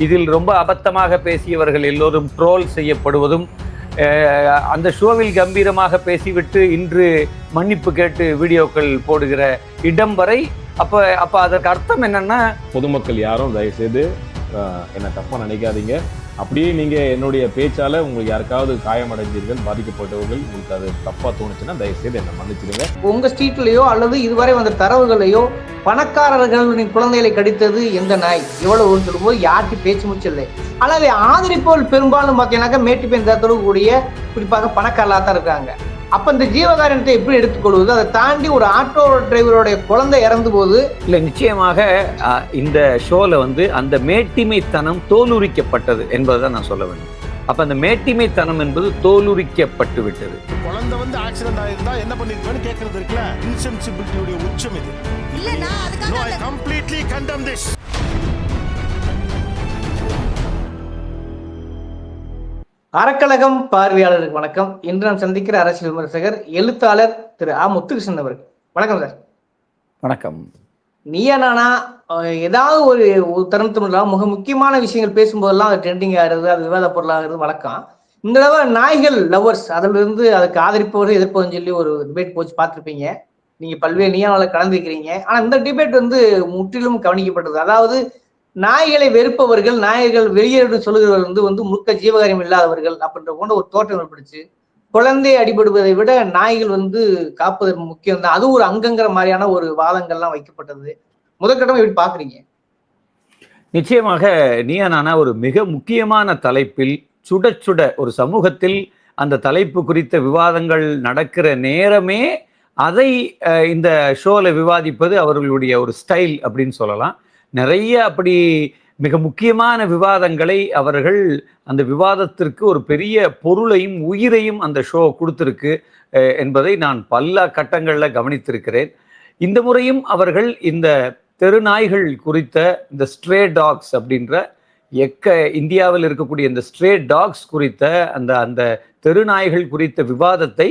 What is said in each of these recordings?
இதில் ரொம்ப அபத்தமாக பேசியவர்கள் எல்லோரும் ட்ரோல் செய்யப்படுவதும் அஹ், அந்த ஷோவில் கம்பீரமாக பேசிவிட்டு இன்று மன்னிப்பு கேட்டு வீடியோக்கள் போடுகிற இடம் வரை அப்போ அப்போ அதற்கு அர்த்தம் என்னன்னா பொதுமக்கள் யாரும் தயவுசெய்து என்னை தப்பாக நினைக்காதீங்க. அப்படியே நீங்கள் என்னுடைய பேச்சால் உங்களுக்கு யாருக்காவது காயமடைஞ்சீர்கள் பாதிக்கப்பட்டவர்கள் உங்களுக்கு அது தப்பாக தோணுச்சுன்னா தயவுசெய்து என்னை மன்னிச்சிடுங்க. உங்கள் ஸ்ட்ரீட்லேயோ அல்லது இதுவரை வந்த தரவுகளையோ பணக்காரர்களின் குழந்தைகளை கடித்தது எந்த நாய்? இவ்வளவு சொல்லும்போது யாருக்கு பேச்சு மூச்சு இல்லை. ஆனால் அதை ஆதரிப்பவர்கள் பெரும்பாலும் பார்த்தீங்கன்னாக்கா மேட்டுப்பேன் தரத்தோடு கூடிய குறிப்பாக பணக்காரலாக தான் இருக்காங்க அப்ப இந்த ஜீவகாரணத்தை எப்படி எடுத்துக்கொள்வது அதை தாண்டி ஒரு ஆட்டோ டிரைவருடைய குழந்தை இறந்து போது இல்ல நிச்சயமாக இந்த ஷோல வந்து அந்த மேட்டிமைத்தனம் தோலுரிக்கப்பட்டது என்பதை நான் சொல்ல வேண்டும். அப்ப அந்த மேட்டிமைத்தனம் என்பது தோலுரிக்கப்பட்டு விட்டது. குழந்தை வந்து ஆக்சிடென்ட் ஆயிருந்தா என்ன பண்ணிருப்பேன்னு கேக்குறது இருக்குல்ல? இன்சென்சிபிலிட்டியுடைய உச்சம் இது. இல்ல நான் அதுக்காக கம்ப்ளீட்லி கண்டம் திஸ் அறக்கழகம் பார்வையாளருக்கு வணக்கம். இன்று நாம் சந்திக்கிற அரசியல் விமர்சகர் எழுத்தாளர் திரு ஆ. முத்துகிருஷ்ணன் அவர்கள். வணக்கம் சார். வணக்கம். நீயா நானா ஏதாவது ஒரு தருணத்திலாம் மிக முக்கியமான விஷயங்கள் பேசும்போதெல்லாம் அது ட்ரெண்டிங் ஆகிறது அது விவாத பொருளாகிறது வழக்கம். இந்த தடவை நாய்கள் லவர்ஸ் அதுல இருந்து அதுக்கு ஆதரிப்பவர்கள் எதிர்ப்பவர்கள் சொல்லி ஒரு டிபேட் போச்சு பார்த்திருப்பீங்க. நீங்க பல்வேறு நீயானால கலந்துருக்கிறீங்க ஆனா இந்த டிபேட் வந்து முற்றிலும் கவனிக்கப்பட்டது. அதாவது நாய்களை வெறுப்பவர்கள் நாய்கள் வெளியேறு சொல்லுகிறவர்கள் வந்து வந்து முழுக்க ஜீவகாரியம் இல்லாதவர்கள் அப்படின்ற போன்ற ஒரு தோற்றம் ஏற்படுச்சு குழந்தை அடிபடுவதை விட நாய்கள் வந்து காப்பதற்கு முக்கியம் தான் அது ஒரு அங்கங்கிற மாதிரியான ஒரு வாதங்கள்லாம் வைக்கப்பட்டது. முதற்கட்டமாக எப்படி பாக்குறீங்க? நிச்சயமாக நீயா நானா ஒரு மிக முக்கியமான தலைப்பில் சுட சுட ஒரு சமூகத்தில் அந்த தலைப்பு குறித்த விவாதங்கள் நடக்கிற நேரமே அதை இந்த ஷோல விவாதிப்பது அவர்களுடைய ஒரு ஸ்டைல் அப்படின்னு சொல்லலாம். நிறைய அப்படி மிக முக்கியமான விவாதங்களை அவர்கள் அந்த விவாதத்திற்கு ஒரு பெரிய பொருளையும் உயிரையும் அந்த ஷோ கொடுத்துருக்கு என்பதை நான் பல கட்டங்களில் கவனித்திருக்கிறேன். இந்த முறையும் அவர்கள் இந்த தெருநாய்கள் குறித்த இந்த ஸ்ட்ரே டாக்ஸ் அப்படின்ற எக்க இந்தியாவில் இருக்கக்கூடிய இந்த ஸ்ட்ரே டாக்ஸ் குறித்த அந்த அந்த தெருநாய்கள் குறித்த விவாதத்தை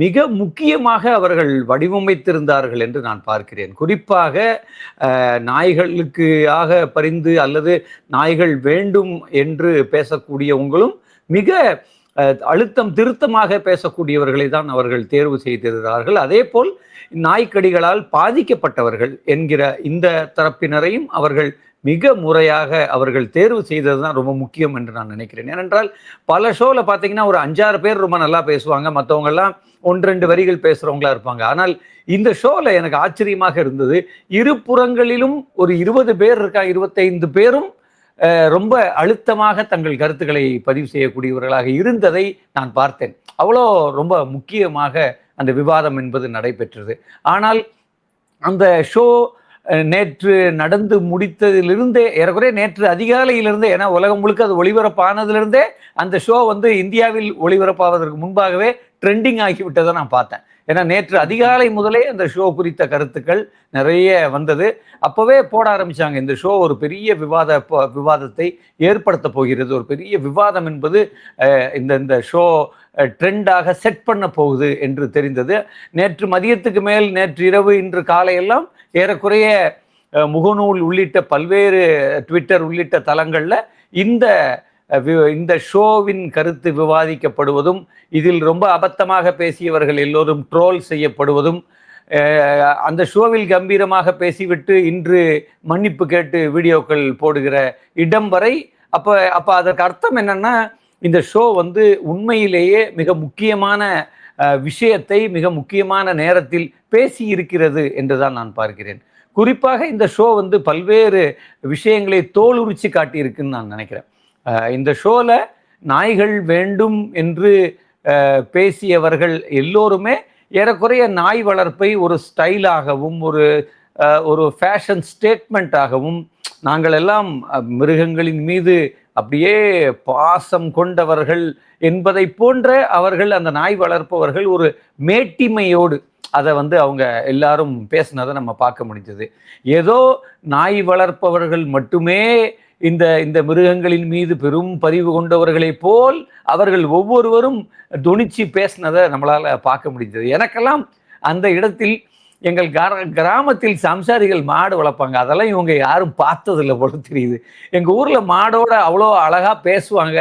மிக முக்கியமாக அவர்கள் வடிவமைத்திருந்தார்கள் என்று நான் பார்க்கிறேன். குறிப்பாக நாய்களுக்கு ஆக பரிந்து அல்லது நாய்கள் வேண்டும் என்று பேசக்கூடியவங்களும் மிக அழுத்தம் திருத்தமாக பேசக்கூடியவர்களை தான் அவர்கள் தேர்வு செய்திருக்கிறார்கள் அதே போல் நாய்க்கடிகளால் பாதிக்கப்பட்டவர்கள் என்கிற இந்த தரப்பினரையும் அவர்கள் மிக முறையாக அவர்கள் தேர்வு செய்தது தான் ரொம்ப முக்கியம் என்று நான் நினைக்கிறேன். ஏனென்றால் பல ஷோவில் பார்த்தீங்கன்னா ஒரு அஞ்சாறு பேர் ரொம்ப நல்லா பேசுவாங்க. மற்றவங்கெல்லாம் ஒன்று ரெண்டு வரிகள் பேசுகிறவங்களா இருப்பாங்க. ஆனால் இந்த ஷோவில் எனக்கு ஆச்சரியமாக இருந்தது. இரு புறங்களிலும் ஒரு இருபது பேர் இருக்கா இருபத்தைந்து பேரும் ரொம்ப அழுத்தமாக தங்கள் கருத்துக்களை பதிவு செய்யக்கூடியவர்களாக இருந்ததை நான் பார்த்தேன். அவ்வளோ ரொம்ப முக்கியமாக அந்த விவாதம் என்பது நடைபெற்றது. ஆனால் அந்த ஷோ நேற்று நடந்து முடித்ததிலிருந்தே ஏறக்குறைய நேற்று அதிகாலையிலிருந்தே ஏன்னா உலகம் முழுக்க அது ஒளிபரப்பானதிலிருந்தே அந்த ஷோ வந்து இந்தியாவில் ஒளிபரப்பாவதற்கு முன்பாகவே ட்ரெண்டிங் ஆகிவிட்டதை நான் பார்த்தேன். ஏன்னா நேற்று அதிகாலை முதலே அந்த ஷோ குறித்த கருத்துக்கள் நிறைய வந்தது. அப்போவே போட ஆரம்பிச்சாங்க. இந்த ஷோ ஒரு பெரிய விவாத விவாதத்தை ஏற்படுத்த போகிறது. ஒரு பெரிய விவாதம் என்பது இந்த இந்த ஷோ ட்ரெண்டாக செட் பண்ண போகுது என்று தெரிந்தது. நேற்று மதியத்துக்கு மேல் நேற்று இரவு இன்று காலையெல்லாம் ஏறக்குறைய முகநூல் உள்ளிட்ட பல்வேறு ட்விட்டர் உள்ளிட்ட தளங்களில் இந்த வி- இந்த ஷோவின் கருத்து விவாதிக்கப்படுவதும் இதில் ரொம்ப அபத்தமாக பேசியவர்கள் எல்லோரும் ட்ரோல் செய்யப்படுவதும் அந்த ஷோவில் கம்பீரமாக பேசிவிட்டு இன்று மன்னிப்பு கேட்டு வீடியோக்கள் போடுகிற இடம் வரை அப்போ அப்போ அதற்கு அர்த்தம் என்னன்னா இந்த ஷோ வந்து உண்மையிலேயே மிக முக்கியமான விஷயத்தை மிக முக்கியமான நேரத்தில் பேசி இருக்கிறது என்றுதான் நான் பார்க்கிறேன். குறிப்பாக இந்த ஷோ வந்து பல்வேறு விஷயங்களை தோலுரிச்சு காட்டியிருக்குன்னு நான் நினைக்கிறேன். இந்த ஷோவில் நாய்கள் வேண்டும் என்று பேசியவர்கள் எல்லோருமே ஏறக்குறைய நாய் வளர்ப்பை ஒரு ஸ்டைலாகவும் ஒரு ஒரு ஃபேஷன் ஸ்டேட்மெண்ட்டாகவும் நாங்கள் எல்லாம் மிருகங்களின் மீது அப்படியே பாசம் கொண்டவர்கள் என்பதை போன்ற அவர்கள் அந்த நாய் வளர்ப்பவர்கள் ஒரு மேட்டிமையோடு அதை வந்து அவங்க எல்லாரும் பேசினதை நம்ம பார்க்க முடிஞ்சது. ஏதோ நாய் வளர்ப்பவர்கள் மட்டுமே இந்த இந்த மிருகங்களின் மீது பெரும் பரிவு கொண்டவர்களைப் போல் அவர்கள் ஒவ்வொருவரும் துணிச்சு பேசினதை நம்மளால் பார்க்க முடிஞ்சது. எனக்கெல்லாம் அந்த இடத்தில் எங்கள் கிரா கிராமத்தில் சம்சாரிகள் மாடு வளர்ப்பாங்க. அதெல்லாம் இவங்க யாரும் பார்த்ததில்ல போல தெரியுது. எங்கள் ஊரில் மாடோட அவ்வளோ அழகாக பேசுவாங்க.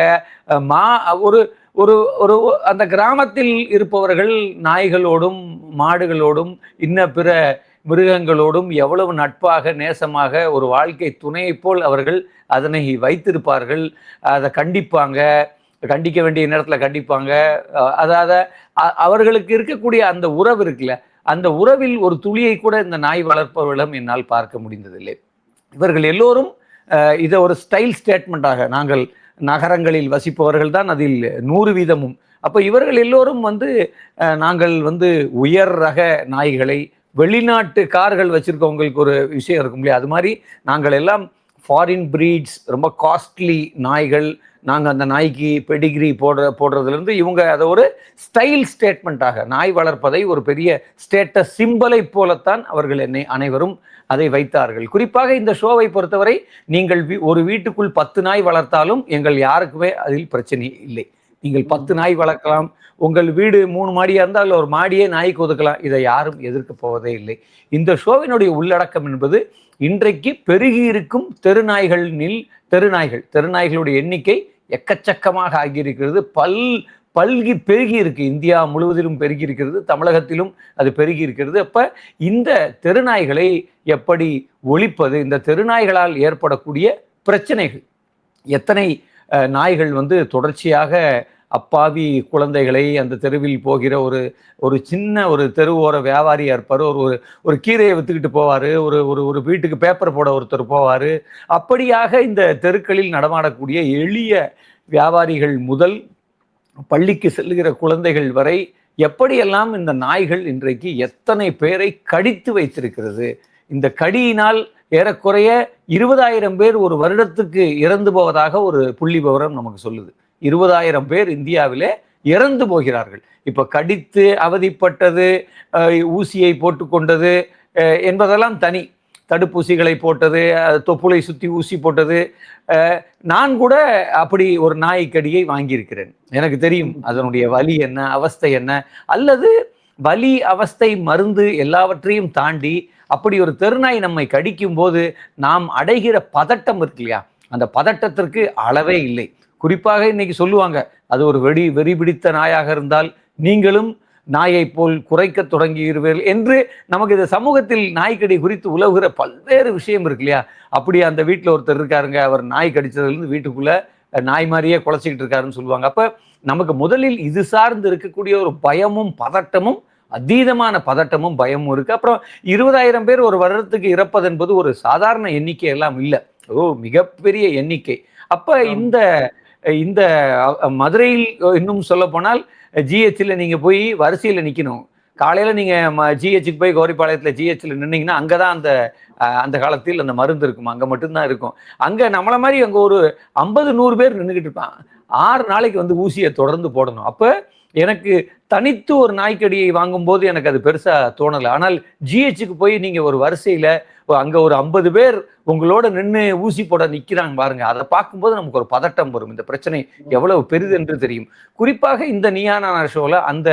மா ஒரு ஒரு ஒரு அந்த கிராமத்தில் இருப்பவர்கள் நாய்களோடும் மாடுகளோடும் இன்ன பிற மிருகங்களோடும் எவ்வளவு நட்பாக நேசமாக ஒரு வாழ்க்கை துணையை போல் அவர்கள் அதனை வைத்திருப்பார்கள். அதை கண்டிப்பாங்க. கண்டிக்க வேண்டிய நேரத்தில் கண்டிப்பாங்க. அதாவது அவர்களுக்கு இருக்கக்கூடிய அந்த உறவு இருக்குல்ல அந்த உறவில் ஒரு துளியை கூட இந்த நாய் வளர்ப்பவர்களிடம் என்னால் பார்க்க முடிந்ததில்லை. இவர்கள் எல்லோரும் இதை ஒரு ஸ்டைல் ஸ்டேட்மெண்ட்டாக நாங்கள் நகரங்களில் வசிப்பவர்கள் தான் அதில் நூறு வீதமும். அப்போ இவர்கள் எல்லோரும் வந்து நாங்கள் வந்து உயர் ரக நாய்களை வெளிநாட்டு கார்கள் வச்சுருக்கவங்களுக்கு ஒரு விஷயம் இருக்கும் இல்லையா? அது மாதிரி நாங்கள் எல்லாம் ஃபாரின் பிரீட்ஸ் ரொம்ப காஸ்ட்லி நாய்கள் நாங்கள் அந்த நாய்க்கு பெடிகிரி போடுற போடுறதுலேருந்து இவங்க அதை ஒரு ஸ்டைல் ஸ்டேட்மெண்ட்டாக நாய் வளர்ப்பதை ஒரு பெரிய ஸ்டேட்டஸ் சிம்பலை போலத்தான் அவர்கள் என்னை அனைவரும் அதை வைத்தார்கள். குறிப்பாக இந்த ஷோவை பொறுத்தவரை நீங்கள் வீ- ஒரு வீட்டுக்குள் பத்து நாய் வளர்த்தாலும் எங்கள் யாருக்குமே அதில் பிரச்சனை இல்லை. நீங்கள் பத்து நாய் வளர்க்கலாம் உங்கள் வீடு மூணு மாடியாக இருந்தால் ஒரு மாடியே நாய்க்கு ஒதுக்கலாம் இதை யாரும் எதிர்க்க போவதே இல்லை. இந்த ஷோவினுடைய உள்ளடக்கம் என்பது இன்றைக்கு பெருகி இருக்கும் தெருநாய்களில் தெருநாய்கள் தெருநாய்களுடைய எண்ணிக்கை எக்கச்சக்கமாக ஆகியிருக்கிறது. பல் பல்கி பெருகி இருக்கு. இந்தியா முழுவதிலும் பெருகி இருக்கிறது தமிழகத்திலும் அது பெருகி இருக்கிறது. அப்ப இந்த தெருநாய்களை எப்படி ஒழிப்பது? இந்த தெருநாய்களால் ஏற்படக்கூடிய பிரச்சனைகள். எத்தனை நாய்கள் வந்து தொடர்ச்சியாக அப்பாவி குழந்தைகளை அந்த தெருவில் போகிற ஒரு ஒரு சின்ன ஒரு தெருவோர வியாபாரியாக இருப்பார். ஒரு ஒரு ஒரு கீரையை வித்துக்கிட்டு போவார். ஒரு ஒரு ஒரு வீட்டுக்கு பேப்பர் போட ஒருத்தர் போவார். அப்படியாக இந்த தெருக்களில் நடமாடக்கூடிய எளிய வியாபாரிகள் முதல் பள்ளிக்கு செல்லுகிற குழந்தைகள் வரை எப்படியெல்லாம் இந்த நாய்கள் இன்றைக்கு எத்தனை பேரை கடித்து வைத்திருக்கிறது? இந்த கடியினால் ஏறக்குறைய இருபதாயிரம் பேர் ஒரு வருடத்துக்கு இறந்து போவதாக ஒரு புள்ளி விவரம் நமக்கு சொல்லுது. இருபதாயிரம் பேர் இந்தியாவிலே இறந்து போகிறார்கள். இப்போ கடித்து அவதிப்பட்டது ஊசியை போட்டுக்கொண்டது என்பதெல்லாம் தனி. தடுப்பூசிகளை போட்டது தொப்புளை சுற்றி ஊசி போட்டது. நான் கூட அப்படி ஒரு நாய்க்கடியை வாங்கியிருக்கிறேன். எனக்கு தெரியும் அதனுடைய வலி என்ன அவஸ்தை என்ன அல்லது வலி அவஸ்தை மருந்து எல்லாவற்றையும் தாண்டி அப்படி ஒரு தெருநாய் நம்மை கடிக்கும் போது நாம் அடைகிற பதட்டம் இருக்கு இல்லையா? அந்த பதட்டத்திற்கு அளவே இல்லை. குறிப்பாக இன்னைக்கு சொல்லுவாங்க அது ஒரு வெடி வெறி பிடித்த நாயாக இருந்தால் நீங்களும் நாயை போல் குறைக்க தொடங்குகிறீர்கள் என்று நமக்கு இந்த சமூகத்தில் நாய்க்கடி குறித்து உலவுகிற பல்வேறு விஷயம் இருக்கு இல்லையா? அப்படி அந்த வீட்டில் ஒருத்தர் இருக்காருங்க அவர் நாய் கடிச்சதுலேருந்து வீட்டுக்குள்ள நாய் மாதிரியே குலைச்சிக்கிட்டு இருக்காருன்னு சொல்லுவாங்க. அப்ப நமக்கு முதலில் இது சார்ந்து இருக்கக்கூடிய ஒரு பயமும் பதட்டமும் அதீதமான பதட்டமும் பயமும் இருக்கு. அப்புறம் இருபதாயிரம் பேர் ஒரு வருடத்துக்கு இறப்பது என்பது ஒரு சாதாரண எண்ணிக்கை எல்லாம் இல்லை. ஓ மிகப்பெரிய எண்ணிக்கை. அப்ப இந்த இந்த மதுரையில் இன்னும் சொல்ல போனால் ஜிஹெச்சில் நீங்கள் போய் வரிசையில் நிற்கணும் காலையில் நீங்கள் ம ஜிஹெச்சுக்கு போய் கௌரிப்பாளையத்துல ஜிஹெச்சில் நின்னீங்கன்னா அங்கதான் அந்த அந்த காலத்தில் அந்த மருந்து இருக்கும். அங்கே மட்டும்தான் இருக்கும். அங்கே நம்மளை மாதிரி அங்கே ஒரு ஐம்பது நூறு பேர் நின்றுக்கிட்டு இருப்பான். ஆறு நாளைக்கு வந்து ஊசியை தொடர்ந்து போடணும். அப்போ எனக்கு தனித்து ஒரு நாய்க்கடியை வாங்கும்போது எனக்கு அது பெருசாக தோணலை. ஆனால் ஜிஹெச்சுக்கு போய் நீங்கள் ஒரு வரிசையில் அங்க ஒரு ஐம்பது பேர் உங்களோட நின்று ஊசி போட நிக்கிறாங்க பாருங்க. அதை பார்க்கும்போது நமக்கு ஒரு பதட்டம் வரும். இந்த பிரச்சனை எவ்வளவு பெரிது என்று தெரியும். குறிப்பாக இந்த நீயான ஷோல அந்த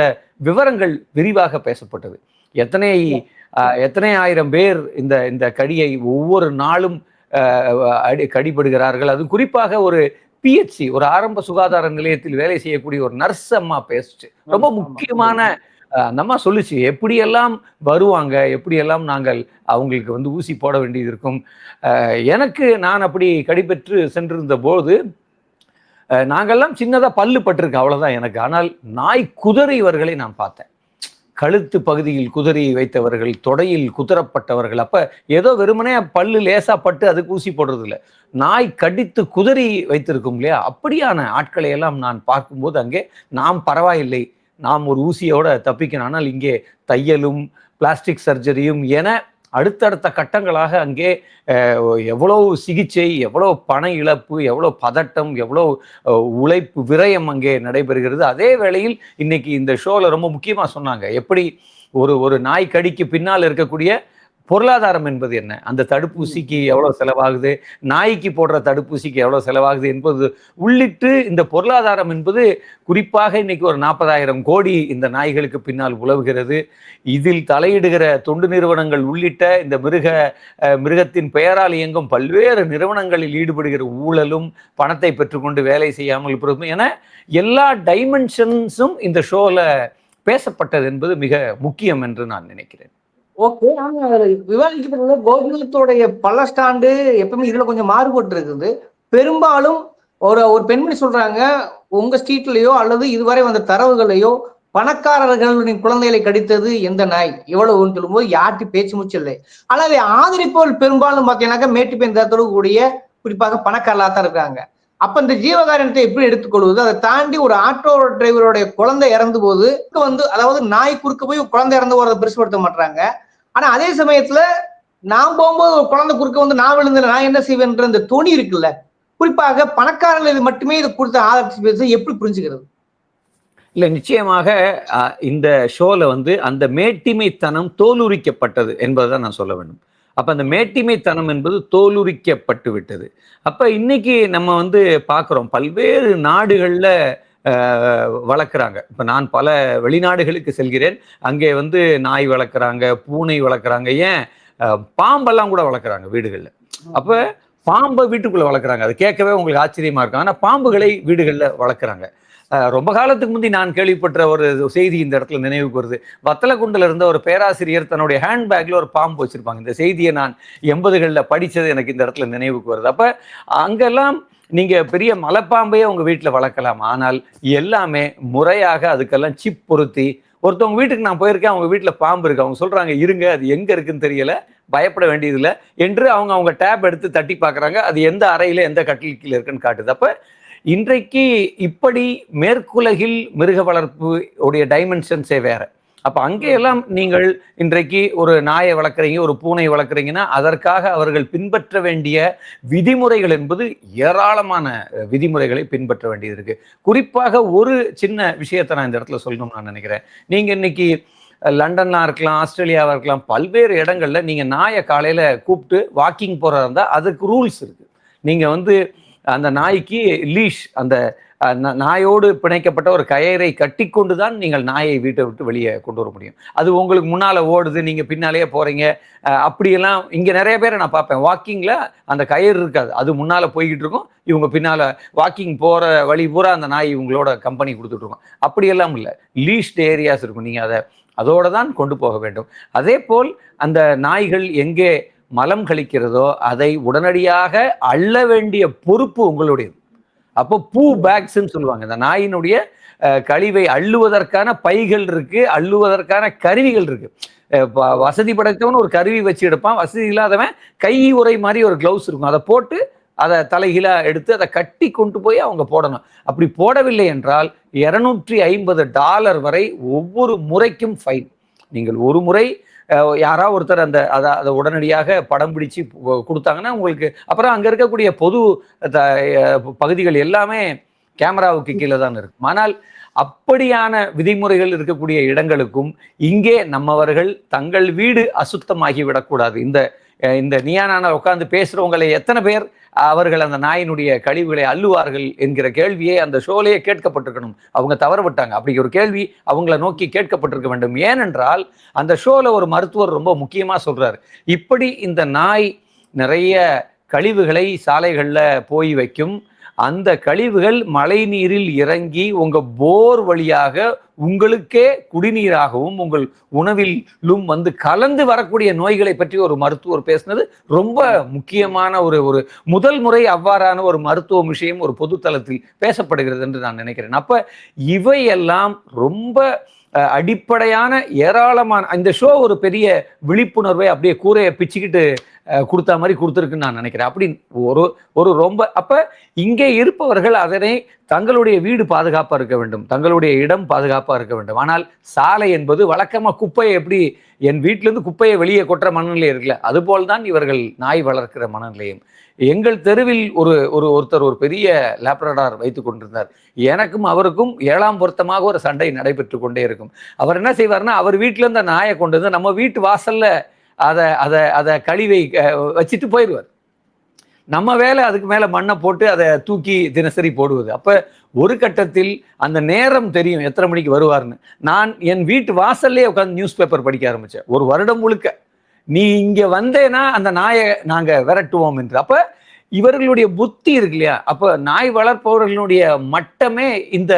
விவரங்கள் விரிவாக பேசப்பட்டது. எத்தனை எத்தனை ஆயிரம் பேர் இந்த இந்த கடியை ஒவ்வொரு நாளும் அடி கடிபடுகிறார்கள். அது குறிப்பாக ஒரு பிஹெச்சி ஒரு ஆரம்ப சுகாதார நிலையத்தில் வேலை செய்யக்கூடிய ஒரு நர்ஸ் அம்மா பேசுச்சு. ரொம்ப முக்கியமான அந்த அம்மா சொல்லுச்சு எப்படியெல்லாம் வருவாங்க? எப்படியெல்லாம் நாங்கள் அவங்களுக்கு வந்து ஊசி போட வேண்டியது இருக்கும்? அஹ், எனக்கு நான் அப்படி கடிபெற்று சென்றிருந்த போது நாங்கள்லாம் நாங்கெல்லாம் சின்னதா பல்லு பட்டிருக்கு அவ்வளவுதான் எனக்கு. ஆனால் நாய் குதிரைவர்களை நான் பார்த்தேன். கழுத்து பகுதியில் குதிரை வைத்தவர்கள் தொடையில் குதிரப்பட்டவர்கள் அப்ப ஏதோ வெறுமனே பல்லு லேசா பட்டு அதுக்கு ஊசி போடுறது இல்லை நாய் கடித்து குதிரை வைத்திருக்கும் இல்லையா? அப்படியான ஆட்களை எல்லாம் நான் பார்க்கும்போது அங்கே நாம் பரவாயில்லை. நாம் ஒரு ஊசியோட தப்பிக்கணும். ஆனால் இங்கே தையலும் பிளாஸ்டிக் சர்ஜரியும் என அடுத்தடுத்த கட்டங்களாக அங்கே எவ்வளோ சிகிச்சை எவ்வளோ பண இழப்பு எவ்வளோ பதட்டம் எவ்வளோ உழைப்பு விரயம் அங்கே நடைபெறுகிறது. அதே வேளையில் இன்னைக்கு இந்த ஷோவில் ரொம்ப முக்கியமாக சொன்னாங்க. எப்படி ஒரு ஒரு நாய் கடிக்கு பின்னால் இருக்கக்கூடிய பொருளாதாரம் என்பது என்ன? அந்த தடுப்பூசிக்கு எவ்வளோ செலவாகுது? நாய்க்கு போடுற தடுப்பூசிக்கு எவ்வளோ செலவாகுது என்பது உள்ளிட்டு இந்த பொருளாதாரம் என்பது குறிப்பாக இன்னைக்கு ஒரு நாற்பதாயிரம் கோடி இந்த நாய்களுக்கு பின்னால் உழவுகிறது. இதில் தலையிடுகிற தொண்டு நிறுவனங்கள் உள்ளிட்ட இந்த மிருக மிருகத்தின் பெயரால் இயங்கும் பல்வேறு நிறுவனங்களில் ஈடுபடுகிற ஊழலும் பணத்தை பெற்றுக்கொண்டு வேலை செய்யாமல் இருப்பதும் என எல்லா டைமென்ஷன்ஸும் இந்த ஷோவில் பேசப்பட்டது என்பது மிக முக்கியம் என்று நான் நினைக்கிறேன். ஓகே ஆனா விவாதிக்கப்பட்ட கோகுலத்தோடைய பல ஸ்டாண்டு எப்பவுமே இதுல கொஞ்சம் மாறுபட்டு இருக்குது பெரும்பாலும் ஒரு ஒரு பெண்மணி சொல்றாங்க உங்க ஸ்ட்ரீட்லயோ அல்லது இதுவரை வந்த தரவுகளையோ பணக்காரர்களின் குழந்தைகளை கடித்தது எந்த நாய்? இவ்வளவுன்னு சொல்லும்போது யார்ட்டி பேச்சு மூச்சு இல்லை. ஆனால் அதை ஆதரிப்பவர்கள் பெரும்பாலும் பார்த்தீங்கன்னாக்கா மேட்டுப்பேன் தரத்தோடு கூடிய குறிப்பாக பணக்காரலாக தான் இருக்காங்க. அப்ப இந்த ஜீவகாரணத்தை எப்படி எடுத்துக்கொள்வது? அதை தாண்டி ஒரு ஆட்டோ டிரைவருடைய குழந்தை இறந்து போது வந்து அதாவது நாய் குறுக்க போய் குழந்தை இறந்து போறதை பெருசுபடுத்த மாட்டாங்க ஆனா அதே சமயத்துல நான் போகும்போது ஒரு குழந்தை குறுக்க வந்து நான் விழுந்து நான் என்ன செய்வேன்ற அந்த துணி இருக்குல்ல? குறிப்பாக பணக்காரர்கள் இது மட்டுமே இது கொடுத்த ஆதரிச்சு பேச எப்படி புரிஞ்சுக்கிறது? இல்லை நிச்சயமாக இந்த ஷோல வந்து அந்த மேட்டிமைத்தனம் தோலுரிக்கப்பட்டது என்பதை நான் சொல்ல வேண்டும். அப்ப அந்த மேட்டிமைத்தனம் என்பது தோலுரிக்கப்பட்டு விட்டது. அப்ப இன்னைக்கு நம்ம வந்து பார்க்குறோம் பல்வேறு நாடுகளில் வளர்க்குறாங்க. இப்ப நான் பல வெளிநாடுகளுக்கு செல்கிறேன். அங்கே வந்து நாய் வளர்க்குறாங்க பூனை வளர்க்குறாங்க. ஏன்? பாம்பெல்லாம் கூட வளர்க்குறாங்க வீடுகள்ல. அப்ப பாம்பை வீட்டுக்குள்ள வளர்க்குறாங்க. அது கேட்கவே உங்களுக்கு ஆச்சரியமா இருக்கும். ஆனா பாம்புகளை வீடுகள்ல வளர்க்குறாங்க. ரொம்ப காலத்துக்கு முந்தி நான் கேள்விப்பட்ட ஒரு செய்தி இந்த இடத்துல நினைவுக்கு வருது. வத்தலக்குண்டில் இருந்த ஒரு பேராசிரியர் தன்னுடைய ஹேண்ட்பேக்கில் ஒரு பாம்பு வச்சுருப்பாங்க. இந்த செய்தியை நான் எண்பதுகளில் படித்தது எனக்கு இந்த இடத்துல நினைவுக்கு வருது. அப்போ அங்கெல்லாம் நீங்கள் பெரிய மலைப்பாம்பையே உங்கள் வீட்டில் வளர்க்கலாம். ஆனால் எல்லாமே முறையாக அதுக்கெல்லாம் சிப் பொருத்தி ஒருத்தவங்க வீட்டுக்கு நான் போயிருக்கேன் அவங்க வீட்டில் பாம்பு இருக்கு. அவங்க சொல்கிறாங்க இருங்க அது எங்கே இருக்குன்னு தெரியல பயப்பட வேண்டியதில்லை என்று அவங்க அவங்க டேப் எடுத்து தட்டி பார்க்குறாங்க. அது எந்த அறையில் எந்த கட்டில் கீழே இருக்குன்னு காட்டுது. அப்போ இன்றைக்கு இப்படி மேற்குலகில் மிருக வளர்ப்பு உடைய டைமென்ஷன்ஸே வேற. அப்ப அங்கேயெல்லாம் நீங்கள் இன்றைக்கு ஒரு நாயை வளர்க்குறீங்க ஒரு பூனை வளர்க்குறீங்கன்னா அதற்காக அவர்கள் பின்பற்ற வேண்டிய விதிமுறைகள் என்பது ஏராளமான விதிமுறைகளை பின்பற்ற வேண்டியது இருக்கு. குறிப்பாக ஒரு சின்ன விஷயத்தை நான் இந்த இடத்துல சொல்லணும்னு நான் நினைக்கிறேன். நீங்க இன்னைக்கு லண்டனாக இருக்கலாம் ஆஸ்திரேலியாவாக இருக்கலாம் பல்வேறு இடங்களில் நீங்கள் நாயை காலையில் கூப்பிட்டு வாக்கிங் போகிறதா இருந்தால் அதுக்கு ரூல்ஸ் இருக்குது நீங்கள் வந்து அந்த நாய்க்கு லீஷ் அந்த நாயோடு பிணைக்கப்பட்ட ஒரு கயிறை கட்டி கொண்டு தான் நீங்கள் நாயை வீட்டை விட்டு வெளியே கொண்டு வர முடியும். அது உங்களுக்கு முன்னால் ஓடுது நீங்கள் பின்னாலேயே போகிறீங்க அப்படியெல்லாம் இங்கே நிறைய பேரை நான் பார்ப்பேன். வாக்கிங்கில் அந்த கயிறு இருக்காது. அது முன்னால் போய்கிட்டு இருக்கும் இவங்க பின்னால் வாக்கிங் போகிற வழி பூரா அந்த நாய் இவங்களோட கம்பெனி கொடுத்துட்ருக்கோம். அப்படியெல்லாம் இல்லை. லீஸ்ட் ஏரியாஸ் இருக்கும். நீங்கள் அதை அதோடு தான் கொண்டு போக வேண்டும். அதே போல் அந்த நாய்கள் எங்கே மலம் கழிக்கிறதோ அதை உடனடியாக அள்ள வேண்டிய பொறுப்பு உங்களுடையது. அப்போ பூ பேக்ஸ்ன்னு சொல்லுவாங்க. இந்த நாயினுடைய கழிவை அள்ளுவதற்கான பைகள் இருக்கு அள்ளுவதற்கான கருவிகள் இருக்கு. ப- வசதி படைத்தவன் ஒரு கருவி வச்சு எடுப்பான். வசதி இல்லாதவன் கை உரை மாதிரி ஒரு க்ளவுஸ் இருக்கும். அதை போட்டு அதை தலைகீழா எடுத்து அதை கட்டி கொண்டு போய் அவங்க போடணும். அப்படி போடவில்லை என்றால் இரநூற்றி ஐம்பது டாலர் வரை ஒவ்வொரு முறைக்கும் ஃபைன் நீங்கள் ஒரு முறை யாராவது ஒருத்தர் அந்த அதை அதை உடனடியாக படம் பிடிச்சு கொடுத்தாங்கன்னா உங்களுக்கு அப்புறம் அங்கே இருக்கக்கூடிய பொது த- பகுதிகள் எல்லாமே கேமராவுக்கு கீழே தான் இருக்கும் ஆனால் அப்படியான விதிமுறைகள் இருக்கக்கூடிய இடங்களுக்கும் இங்கே நம்மவர்கள் தங்கள் வீடு அசுத்தமாகி விடக்கூடாது. இந்த இந்த நியானான உட்காந்து பேசுகிறவங்களை எத்தனை பேர் அவர்கள் அந்த நாயினுடைய கழிவுகளை அள்ளுவார்கள் என்கிற கேள்வியே அந்த ஷோலேயே கேட்கப்பட்டிருக்கணும். அவங்க தவறு விட்டாங்க. அப்படி ஒரு கேள்வி அவங்கள நோக்கி கேட்கப்பட்டிருக்க வேண்டும். ஏனென்றால் அந்த ஷோவில் ஒரு மருத்துவர் ரொம்ப முக்கியமாக சொல்கிறார் இப்படி இந்த நாய் நிறைய கழிவுகளை சாலைகளில் போய் வைக்கும். அந்த கழிவுகள் மழை நீரில் இறங்கி உங்க போர் வழியாக உங்களுக்கே குடிநீராகவும் உங்கள் உணவிலும் வந்து கலந்து வரக்கூடிய நோய்களை பற்றி ஒரு மருத்துவர் பேசினது ரொம்ப முக்கியமான ஒரு ஒரு முதல் முறை அவ்வாறான ஒரு மருத்துவ விஷயம் ஒரு பொதுத்தளத்தில் பேசப்படுகிறது என்று நான் நினைக்கிறேன். அப்ப இவையெல்லாம் ரொம்ப அடிப்படையான ஏராளமான இந்த ஷோ ஒரு பெரிய விழிப்புணர்வை அப்படியே கூரையை பிச்சுக்கிட்டு கொடுத்த மாதிரி கொடுத்துருக்குன்னு நான் நினைக்கிறேன். அப்படி ஒரு ஒரு ரொம்ப அப்போ இங்கே இருப்பவர்கள் அதனை தங்களுடைய வீடு பாதுகாப்பாக இருக்க வேண்டும். தங்களுடைய இடம் பாதுகாப்பாக இருக்க வேண்டும். ஆனால் சாலை என்பது வழக்கமாக குப்பையை எப்படி என் வீட்டிலேருந்து குப்பையை வெளியே கொட்டுற மனநிலை இருக்குல்ல அதுபோல் தான் இவர்கள் நாய் வளர்க்கிற மனநிலையும். எங்கள் தெருவில் ஒரு ஒரு ஒருத்தர் ஒரு பெரிய லேப்ரடார் வைத்து கொண்டிருந்தார். எனக்கும் அவருக்கும் ஏழாம் பொருத்தமாக ஒரு சண்டை நடைபெற்று கொண்டே இருக்கும். அவர் என்ன செய்வார்னா அவர் வீட்டிலேருந்து நாயை கொண்டு வந்து நம்ம வீட்டு வாசலில் அதை அதை அதை கழிவை வச்சுட்டு போயிடுவார். நம்ம வேலை அதுக்கு மேலே மண்ணை போட்டு அதை தூக்கி தினசரி போடுவது. அப்போ ஒரு கட்டத்தில் அந்த நேரம் தெரியும் எத்தனை மணிக்கு வருவார்னு நான் என் வீட்டு வாசல்லே உட்காந்து நியூஸ் பேப்பர் படிக்க ஆரம்பித்தேன் ஒரு வருடம் முழுக்க. நீ இங்கே வந்தேன்னா அந்த நாயை நாங்கள் விரட்டுவோம் என்று. அப்போ இவர்களுடைய புத்தி இருக்கு இல்லையா அப்ப நாய் வளர்ப்பவர்களுடைய மட்டமே இந்த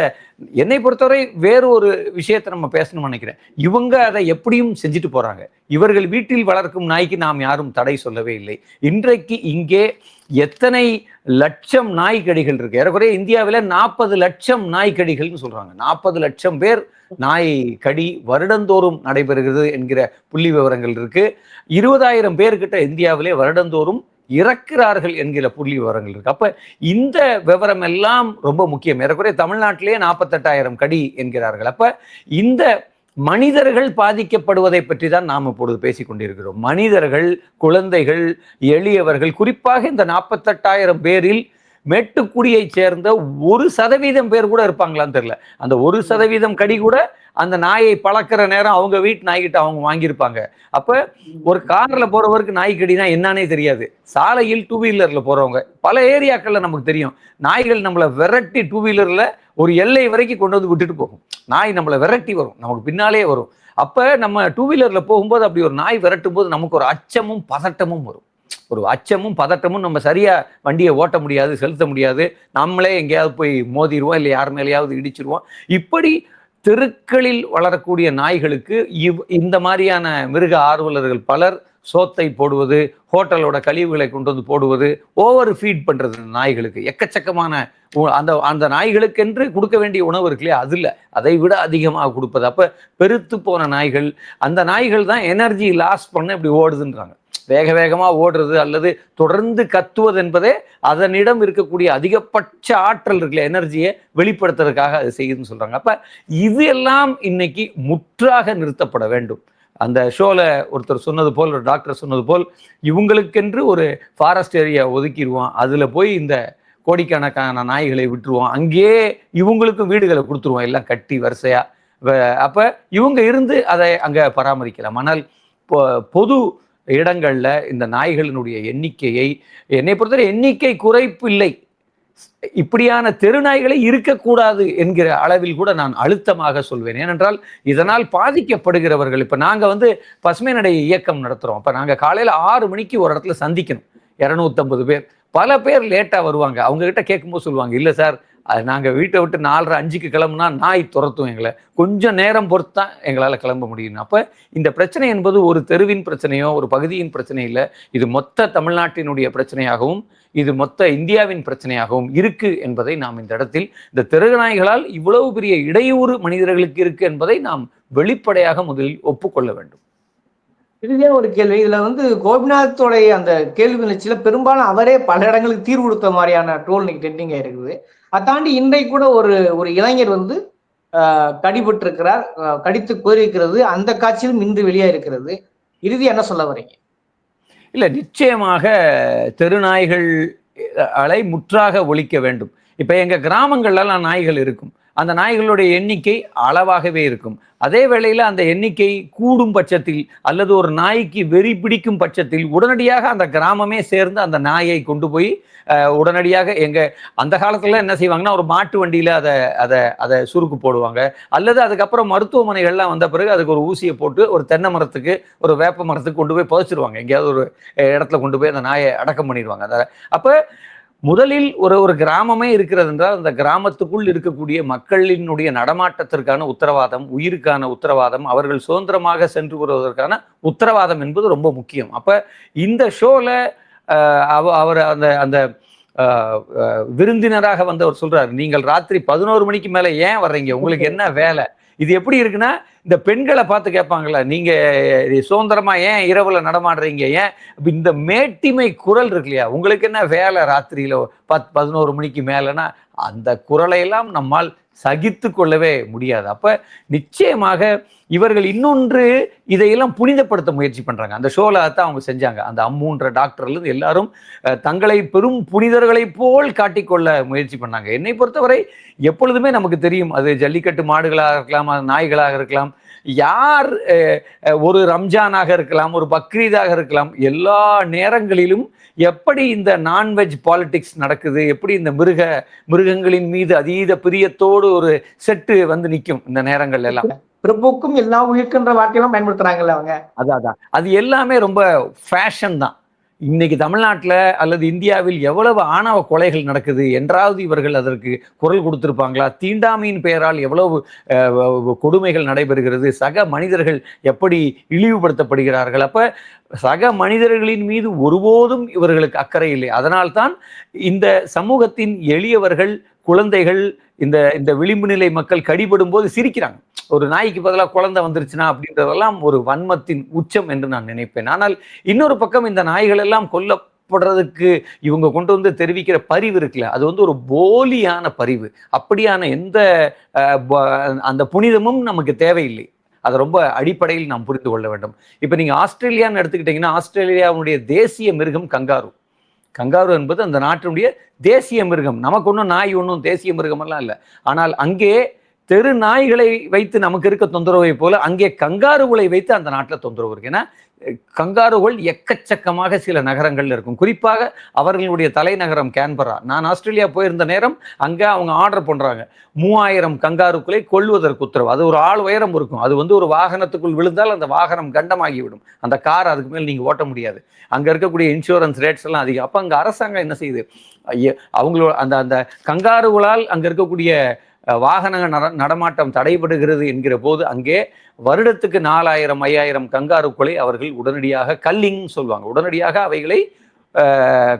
என்னை பொறுத்தவரை வேறு ஒரு விஷயத்தை நம்ம பேசணும்னு நினைக்கிறேன். இவங்க அதை எப்படியும் செஞ்சுட்டு போறாங்க. இவர்கள் வீட்டில் வளர்க்கும் நாய்க்கு நாம் யாரும் தடை சொல்லவே இல்லை. இன்றைக்கு இங்கே எத்தனை லட்சம் நாய்க்கடிகள் இருக்கு? ஏறக்குறைய இந்தியாவில் நாற்பது லட்சம் நாய்க்கடிகள்னு சொல்றாங்க. நாற்பது லட்சம் பேர் நாய் கடி வருடந்தோறும் நடைபெறுகிறது என்கிற புள்ளி விவரங்கள் இருக்கு. இருபதாயிரம் பேர்கிட்ட இந்தியாவிலே வருடந்தோறும் இறக்கிறார்கள் என்கிற புள்ளி விவரங்கள் இருக்கு. அப்ப இந்த விவரம் எல்லாம் ரொம்ப முக்கியம். ஏறக்குறைய தமிழ்நாட்டிலேயே நாற்பத்தெட்டாயிரம் கடி என்கிறார்கள். அப்ப இந்த மனிதர்கள் பாதிக்கப்படுவதை பற்றி தான் நாம் இப்பொழுது பேசிக் கொண்டிருக்கிறோம். மனிதர்கள் குழந்தைகள் எளியவர்கள் குறிப்பாக இந்த நாற்பத்தெட்டாயிரம் பேரில் மேட்டுக்குடியைச் சேர்ந்த ஒரு சதவீதம் பேர் கூட இருப்பாங்களான்னு தெரியல. அந்த ஒரு சதவீதம் கடி கூட அந்த நாயை பழக்கிற நேரம் அவங்க வீட்டு நாய்கிட்ட அவங்க வாங்கியிருப்பாங்க. அப்போ ஒரு காரில் போகிறவருக்கு நாய் கடினா என்னன்னே தெரியாது. சாலையில் டூ வீலரில் போகிறவங்க பல ஏரியாக்களில் நமக்கு தெரியும். நாய்கள் நம்மளை விரட்டி டூ வீலரில் ஒரு எல்லை வரைக்கும் கொண்டு வந்து விட்டுட்டு போகும். நாய் நம்மளை விரட்டி வரும். நமக்கு பின்னாலே வரும். அப்போ நம்ம டூ வீலரில் போகும்போது அப்படி ஒரு நாய் விரட்டும் போது நமக்கு ஒரு அச்சமும் பதட்டமும் வரும். ஒரு அச்சமும் பதட்டமும் நம்ம சரியாக வண்டியை ஓட்ட முடியாது செலுத்த முடியாது. நம்மளே எங்கேயாவது போய் மோதிடுவோம் இல்லை யார் மேலேயாவது இடிச்சிருவோம் இப்படி தெருக்களில் வளரக்கூடிய நாய்களுக்கு இவ் இந்த மாதிரியான மிருக ஆர்வலர்கள் பலர் சோத்தை போடுவது ஹோட்டலோட கழிவுகளை கொண்டு வந்து போடுவது ஓவர் ஃபீட் பண்ணுறது இந்த நாய்களுக்கு. எக்கச்சக்கமான உ- அந்த அந்த நாய்களுக்கென்று கொடுக்க வேண்டிய உணவு இருக்கு இல்லையா அதில் அதை விட அதிகமாக கொடுப்பது. அப்போ பெருத்து போன நாய்கள் அந்த நாய்கள் தான் எனர்ஜி லாஸ் பண்ண இப்படி ஓடுதுன்றாங்க. வேக வேகமாக ஓடுறது அல்லது தொடர்ந்து கத்துவது என்பதே அதனிடம் இருக்கக்கூடிய அதிகபட்ச ஆற்றல் இருக்குல்ல எனர்ஜியை வெளிப்படுத்துறதுக்காக அது செய்யுதுன்னு சொல்கிறாங்க அப்போ இது எல்லாம் இன்னைக்கு முற்றாக நிறுத்தப்பட வேண்டும். அந்த ஷோவில் ஒருத்தர் சொன்னது போல் ஒரு டாக்டர் சொன்னது போல் இவங்களுக்கென்று ஒரு ஃபாரஸ்ட் ஏரியா ஒதுக்கிடுவோம் அதில் போய் இந்த கோடிக்கணக்கான நாய்களை விட்டுருவோம் அங்கேயே இவங்களுக்கும் வீடுகளை கொடுத்துருவோம் எல்லாம் கட்டி வரிசையாக அப்போ இவங்க இருந்து அதை அங்கே பராமரிக்கலாம். ஆனால் பொது இடங்களில் இந்த நாய்களினுடைய எண்ணிக்கையை என்னை பொறுத்தவரை எண்ணிக்கை குறைப்பு இல்லை இப்படியான தெருநாய்களே இருக்கக்கூடாது என்கிற அளவில் கூட நான் அழுத்தமாக சொல்வேன். ஏனென்றால் இதனால் பாதிக்கப்படுகிறவர்கள் இப்போ நாங்கள் வந்து பசுமை நடை இயக்கம் நடத்துகிறோம் அப்போ நாங்கள் காலையில் ஆறு மணிக்கு ஒரு இடத்துல சந்திக்கணும். இரநூத்தம்பது பேர். பல பேர் லேட்டாக வருவாங்க. அவங்கக்கிட்ட கேட்கும்போது சொல்லுவாங்க இல்லை சார் அது நாங்கள் வீட்டை விட்டு நாலரை அஞ்சுக்கு கிளம்புனா நாய் துரத்தும் எங்களை. கொஞ்சம் நேரம் பொறுத்து தான் எங்களால் கிளம்ப முடியும் அப்போ இந்த பிரச்சனை என்பது ஒரு தெருவின் பிரச்சனையோ ஒரு பகுதியின் பிரச்சனை இல்லை. இது மொத்த தமிழ்நாட்டினுடைய பிரச்சனையாகவும் இது மொத்த இந்தியாவின் பிரச்சனையாகவும் இருக்கு என்பதை நாம் இந்த இடத்தில் இந்த தெருநாய்களால் இவ்வளவு பெரிய இடையூறு மனிதர்களுக்கு இருக்கு என்பதை நாம் வெளிப்படையாக முதலில் ஒப்புக்கொள்ள வேண்டும். இதுதான் ஒரு கேள்வி. இதுல வந்து கோபிநாத்தோடைய அந்த கேள்வி நிகழ்ச்சியில பெரும்பாலும் அவரே பல இடங்களுக்கு தீர்வு கொடுத்த மாதிரியான டோல் இன்னைக்கு ட்ரெண்டிங் ஆயிருக்குது அதை தாண்டி இன்றைக்கு கூட ஒரு ஒரு இளைஞர் வந்து ஆஹ், கடிபட்டிருக்கிறார் கடித்து கோரியிருக்கிறது அந்த காட்சியிலும் இன்று வெளியாக இருக்கிறது இறுதி என்ன சொல்ல வரீங்க இல்லை நிச்சயமாக தெருநாய்கள் அலை முற்றாக ஒழிக்க வேண்டும். இப்போ எங்கள் கிராமங்கள்லாம் நாய்கள் இருக்கும். அந்த நாய்களுடைய எண்ணிக்கை அளவாகவே இருக்கும். அதே வேளையில் அந்த எண்ணிக்கை கூடும் பட்சத்தில் அல்லது ஒரு நாய்க்கு வெறி பிடிக்கும் பட்சத்தில் உடனடியாக அந்த கிராமமே சேர்ந்து அந்த நாயை கொண்டு போய் உடனடியாக எங்கள் அந்த காலத்தில் என்ன செய்வாங்கன்னா ஒரு மாட்டு வண்டியில் அதை அதை அதை சுருக்கு போடுவாங்க. அல்லது அதுக்கப்புறம் மருத்துவமனைகள்லாம் வந்த பிறகு அதுக்கு ஒரு ஊசியை போட்டு ஒரு தென்னை மரத்துக்கு ஒரு வேப்ப மரத்துக்கு கொண்டு போய் புதைச்சிருவாங்க. எங்கேயாவது ஒரு இடத்துல கொண்டு போய் அந்த நாயை அடக்கம் பண்ணிடுவாங்க அதை அப்போ முதலில் ஒரு ஒரு கிராமமே இருக்கிறது என்றால் அந்த கிராமத்துக்குள் இருக்கக்கூடிய மக்களினுடைய நடமாட்டத்திற்கான உத்தரவாதம் உயிருக்கான உத்தரவாதம் அவர்கள் சுதந்திரமாக சென்று வருவதற்கான உத்தரவாதம் என்பது ரொம்ப முக்கியம். அப்ப இந்த ஷோல அவர் அந்த அந்த விருந்தினராக வந்தவர் சொல்றாரு நீங்கள் ராத்திரி பதினோரு மணிக்கு மேல ஏன் வர்றீங்க? உங்களுக்கு என்ன வேலை? இது எப்படி இருக்குன்னா இந்த பெண்களை பார்த்து கேட்பாங்களா நீங்க சுதந்திரமா ஏன் இரவுல நடமாடுறீங்க? ஏன்? இந்த மேட்டிமை குரல் இருக்கு இல்லையா? உங்களுக்கு என்ன வேலை ராத்திரியில பத் பதினோரு மணிக்கு மேலேனா அந்த குரலையெல்லாம் நம்மால் சகித்து கொள்ளவே முடியாது. அப்ப நிச்சயமாக இவர்கள் இன்னொன்று இதையெல்லாம் புனிதப்படுத்த முயற்சி பண்றாங்க. அந்த ஷோல தான் அவங்க செஞ்சாங்க. அந்த அம்முன்ற டாக்டர்லிருந்து எல்லாரும் தங்களை பெரும் புனிதர்களைப் போல் காட்டிக்கொள்ள முயற்சி பண்ணாங்க. என்னை பொறுத்தவரை எப்பொழுதுமே நமக்கு தெரியும். அது ஜல்லிக்கட்டு மாடுகளாக இருக்கலாம் அது நாய்களாக இருக்கலாம் யார் ஒரு ரம்ஜானாக இருக்கலாம் ஒரு பக்ரீதாக இருக்கலாம் எல்லா நேரங்களிலும் எப்படி இந்த நான்வெஜ் பாலிடிக்ஸ் நடக்குது எப்படி இந்த மிருக மிருகங்களின் மீது அதீத பிரியத்தோடு ஒரு செட்டு வந்து நிற்கும் இந்த நேரங்கள் எல்லாம்? பிறப்புக்கும் எல்லா உயிர்க்குன்ற வார்த்தையெல்லாம் பயன்படுத்துறாங்கல்ல அவங்க. அதான் அதான். அது எல்லாமே ரொம்ப ஃபேஷன் தான். இன்னைக்கு தமிழ்நாட்டில் அல்லது இந்தியாவில் எவ்வளவு ஆணவ கொலைகள் நடக்குது? என்றாவது இவர்கள் அதற்கு குரல் கொடுத்திருப்பாங்களா? தீண்டாமையின் பெயரால் எவ்வளவு கொடுமைகள் நடைபெறுகிறது? சக மனிதர்கள் எப்படி இழிவுபடுத்தப்படுகிறார்கள்? அப்போ சக மனிதர்களின் மீது ஒருபோதும் இவர்களுக்கு அக்கறை இல்லை. அதனால்தான் இந்த சமூகத்தின் எளியவர்கள் குழந்தைகள் இந்த இந்த விளிம்பு நிலை மக்கள் கடிபடும் போது சிரிக்கிறாங்க. ஒரு நாய்க்கு பதிலாக குழந்தை வந்துருச்சுன்னா அப்படின்றதெல்லாம் ஒரு வன்மத்தின் உச்சம் என்று நான் நினைப்பேன். ஆனால் இன்னொரு பக்கம் இந்த நாய்கள் எல்லாம் கொல்லப்படுறதுக்கு இவங்க கொண்டு வந்து தெரிவிக்கிற பரிவு இருக்குல்ல அது வந்து ஒரு போலியான பரிவு. அப்படியான எந்த அஹ், அந்த புனிதமும் நமக்கு தேவையில்லை. அதை ரொம்ப அடிப்படையில் நாம் புரிந்து கொள்ள வேண்டும். இப்போ நீங்க ஆஸ்திரேலியான்னு எடுத்துக்கிட்டீங்கன்னா ஆஸ்திரேலியாவுடைய தேசிய மிருகம் கங்காரு. கங்காரு என்பது அந்த நாட்டினுடைய தேசிய மிருகம். நமக்கு ஒன்றும் நாய் ஒன்றும் தேசிய மிருகமெல்லாம் இல்லை. ஆனால் அங்கே தெரு நாய்களை வைத்து நமக்கு இருக்க தொந்தரவை போல அங்கே கங்காருகளை வைத்து அந்த நாட்டில் தொந்தரவு இருக்கு. ஏன்னா கங்காருகள் எக்கச்சக்கமாக சில நகரங்கள்ல இருக்கும். குறிப்பாக அவர்களுடைய தலைநகரம் கேன்பரா. நான் ஆஸ்திரேலியா போயிருந்த நேரம் அங்கே அவங்க ஆர்டர் பண்றாங்க. மூவாயிரம் கங்காருக்களை கொள்வதற்கு உத்தரவு. அது ஒரு ஆள் உயரம் இருக்கும். அது வந்து ஒரு வாகனத்துக்குள் விழுந்தால் அந்த வாகனம் கண்டமாகி விடும் அந்த கார் அதுக்கு மேல் நீங்க ஓட்ட முடியாது. அங்க இருக்கக்கூடிய இன்சூரன்ஸ் ரேட்ஸ் எல்லாம் அதிகம். அப்ப அங்க அரசாங்கம் என்ன செய்யுது? அவங்களோட அந்த அந்த கங்காருகளால் அங்க இருக்கக்கூடிய வாகன நட நடமாட்டம் தடைபடுகிறது என்கிற போது அங்கே வருடத்துக்கு நாலாயிரம் ஐயாயிரம் கங்காருக்களை அவர்கள் உடனடியாக கல்லிங் சொல்லுவாங்க உடனடியாக அவைகளை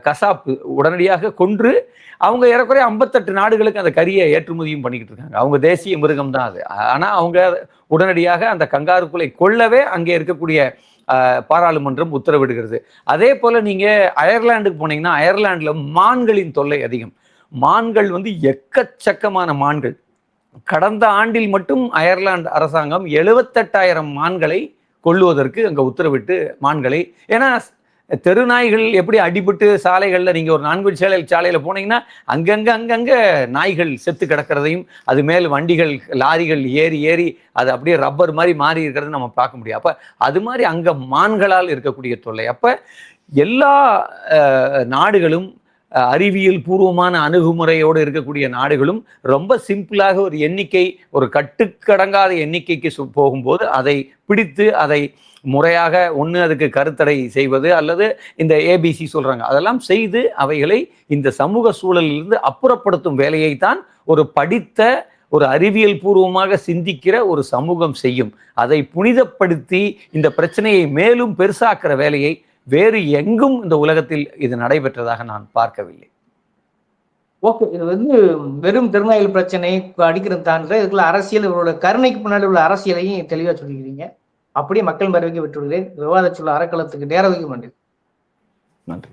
கசாப்பு உடனடியாக கொன்று அவங்க ஏறக்குறைய ஐம்பத்தெட்டு நாடுகளுக்கு அந்த கரியை ஏற்றுமதியும் பண்ணிக்கிட்டு இருக்காங்க. அவங்க தேசிய மிருகம் தான் அது. ஆனால் அவங்க உடனடியாக அந்த கங்காருக்களை கொள்ளவே அங்கே இருக்கக்கூடிய பாராளுமன்றம் உத்தரவிடுகிறது. அதே போல் நீங்கள் அயர்லாண்டுக்கு போனீங்கன்னா அயர்லாண்டில் மான்களின் தொல்லை அதிகம். மான்கள் வந்து எக்கச்சக்கமான மான்கள். கடந்த ஆண்டில் மட்டும் அயர்லாந்து அரசாங்கம் எழுபத்தெட்டாயிரம் மான்களை கொள்ளுவதற்கு அங்கே உத்தரவிட்டு மான்களை ஏன்னா தெருநாய்கள் எப்படி அடிபட்டு சாலைகளில் நீங்கள் ஒரு நான்கு சாலை சாலையில் போனீங்கன்னா அங்கங்கே அங்கங்கே நாய்கள் செத்து கிடக்கிறதையும் அது மேல் வண்டிகள் லாரிகள் ஏறி ஏறி அது அப்படியே ரப்பர் மாதிரி மாறி இருக்கிறத நம்ம பார்க்க முடியும். அப்போ அது மாதிரி அங்கே மான்களால் இருக்கக்கூடிய தொல்லை. அப்போ எல்லா நாடுகளும் அறிவியல் பூர்வமான அணுகுமுறையோடு இருக்கக்கூடிய நாடுகளும் ரொம்ப சிம்பிளாக ஒரு எண்ணிக்கை ஒரு கட்டுக்கடங்காத எண்ணிக்கைக்கு சு- போகும்போது அதை பிடித்து அதை முறையாக ஒன்று அதுக்கு கருத்தடை செய்வது அல்லது இந்த ஏபிசி சொல்கிறாங்க அதெல்லாம் செய்து அவைகளை இந்த சமூக சூழலிலிருந்து அப்புறப்படுத்தும் வேலையைத்தான் ஒரு படித்த ஒரு அறிவியல் பூர்வமாக சிந்திக்கிற ஒரு சமூகம் செய்யும். அதை புனிதப்படுத்தி இந்த பிரச்சனையை மேலும் பெருசாக்குற வேலையை வேறு எங்கும் இந்த உலகத்தில் இது நடைபெற்றதாக நான் பார்க்கவில்லை. ஓகே இது வந்து வெறும் திருநாயல் பிரச்சனை அடிக்கிறது தாண்டி இதுக்குள்ள அரசியல் இவரோட கருணைக்கு பின்னாடி உள்ள அரசியலையும் தெளிவா சொல்லிக்கிறீங்க. அப்படியே மக்கள் மறைவுக்கு விட்டுவிடுகிறேன். விவாத சொல்ல அறக்களத்துக்கு நேர வைக்க நன்றி.